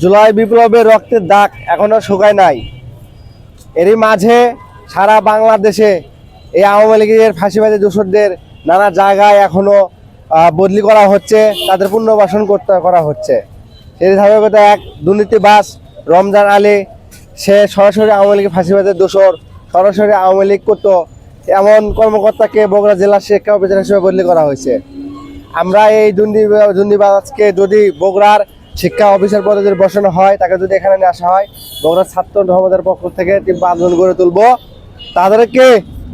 জুলাই বিপ্লবের রক্তের দাগ এখনও শুকায় নাই। এরই মাঝে সারা বাংলাদেশে এই আওয়ামী লীগের ফাঁসিবাদী দোষরদের নানা জায়গায় এখনও আহ, বদলি করা হচ্ছে তাদের পুনর্বাসন করতে করা হচ্ছে। সেই ধারাবাহিকতা এক দুর্নীতিবাস রমজান আলী সে সরাসরি আওয়ামী লীগের ফাঁসিবাদের দোষর সরাসরি আওয়ামী লীগ করতো এমন কর্মকর্তাকে বগুড়া জেলা শিক্ষা অফিসার হিসেবে বদলি করা হয়েছে। আমরা এই দুর্নীতি- দুর্নীতিবাজকে যদি বগুড়ার শিক্ষা অফিসার পদে যদি বসানো হয়, তাকে যদি এখানে নিয়ে আসা হয় বগুড়ার ছাত্র ধর্মদের পক্ষ থেকে তীব্র আন্দোলন গড়ে তুলবো। তাদেরকে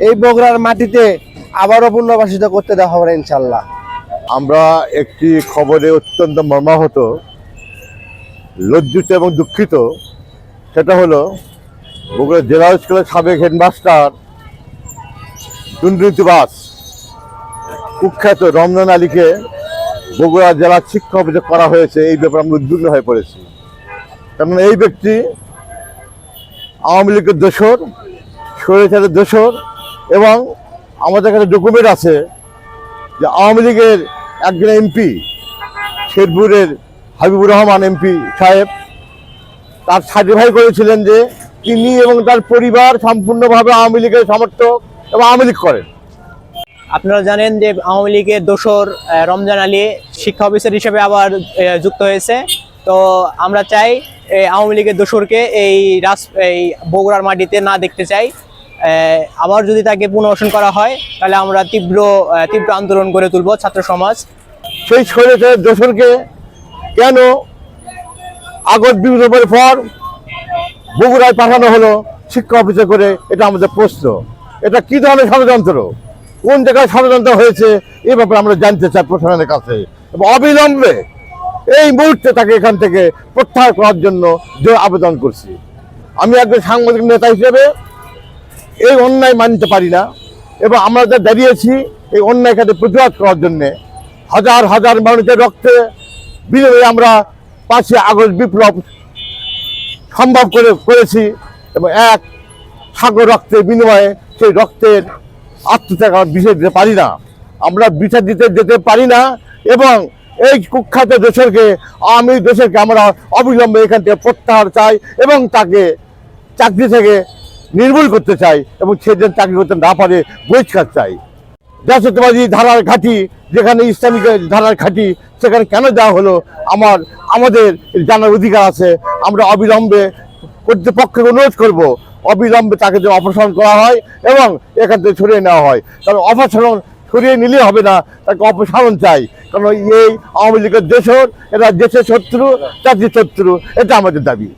এই বগুড়ার মাটিতে আবারও পুনর্বাসিত করতে দেওয়া হবে ইনশাল্লাহ আমরা একটি খবরে অত্যন্ত মর্মাহত, লজ্জিত এবং দুঃখিত। সেটা হলো, বগুড়া জেলা স্কুলের সাবেক হেডমাস্টার দুর্নীতিবাস কুখ্যাত রমজান আলীকে বগুড়া জেলা শিক্ষা অফিসে করা হয়েছে, এই ব্যাপারে আমরা উদ্বিগ্ন হয়ে পড়েছি। কারণ এই ব্যক্তি আওয়ামী লীগের দোসর স্বৈরাচারের দোসর এবং আমাদের কাছে ডকুমেন্ট আছে যে আওয়ামী লীগের একজন এমপি, শেরপুরের হাবিবুর রহমান এমপি সাহেব, তার সার্টিফাই করেছিলেন যে তিনি এবং তার পরিবার সম্পূর্ণভাবে আওয়ামী লীগের সমর্থক এবং আওয়ামী লীগ করেন। আপনারা জানেন যে আওয়ামী লীগের দোসর রমজান আলী শিক্ষা অফিসার হিসেবে আবার যুক্ত হয়েছে। তো আমরা চাই আওয়ামী লীগের দোসরকে এই রাস, এই বগুড়ার মাটিতে না দেখতে চাই। আবার যদি তাকে পুনর্বাসন করা হয়, তাহলে আমরা তীব্র তীব্র আন্দোলন গড়ে তুলব ছাত্র সমাজ। সেই স্বৈরাচারের দোসরকে কেন আগত বিপ্লবের পর বগুড়ায় পাঠানো হলো শিক্ষা অফিসে করে, এটা আমাদের প্রশ্ন। এটা কি ধরনের ষড়যন্ত্র? কোন জায়গায় ষড়যন্ত্র হয়েছে এ ব্যাপারে আমরা জানতে চাই প্রশাসনের কাছে। এবং অবিলম্বে এই মুহূর্তে তাকে এখান থেকে প্রত্যাহার করার জন্য জোর আবেদন করছি। আমি একজন সাংবাদিক নেতা হিসেবে এই অন্যায় মানতে পারি না, এবং আমরা যা দাঁড়িয়েছি এই অন্যায় খাতে প্রতিবাদ করার জন্যে হাজার হাজার মানুষের রক্তে বিনিময়ে আমরা পাঁচই আগস্ট বিপ্লব সম্ভব করে করেছি, এবং এক সাগর রক্তের বিনিময়ে সেই রক্তের আত্মত্যাগ বিষয় দিতে পারি না। আমরা বিচার দিতে যেতে পারি না এবং এই কুখ্যাত দেশেরকে আমি দেশেরকে আমরা অবিলম্বে এখান থেকে প্রত্যাহার চাই এবং তাকে চাকরি থেকে নির্মূল করতে চাই এবং সে যেন চাকরি করতে না পারে, বহিষ্কার চাই। জাতীয়তাবাদী ধারার ঘাঁটি, যেখানে ইসলামিক ধারার ঘাঁটি, সেখানে কেন দেওয়া হলো, আমার, আমাদের জানার অধিকার আছে। আমরা অবিলম্বে কর্তৃপক্ষকে অনুরোধ করব অবিলম্বে তাকে যে অপসারণ করা হয় এবং এখান থেকে সরিয়ে নেওয়া হয়। তবে অপসারণ ছড়িয়ে নিলে হবে না, তাকে অপসারণ চাই। কারণ এই আওয়ামী লীগের দেশের এটা দেশের শত্রু, জাতির শত্রু, এটা আমাদের দাবি।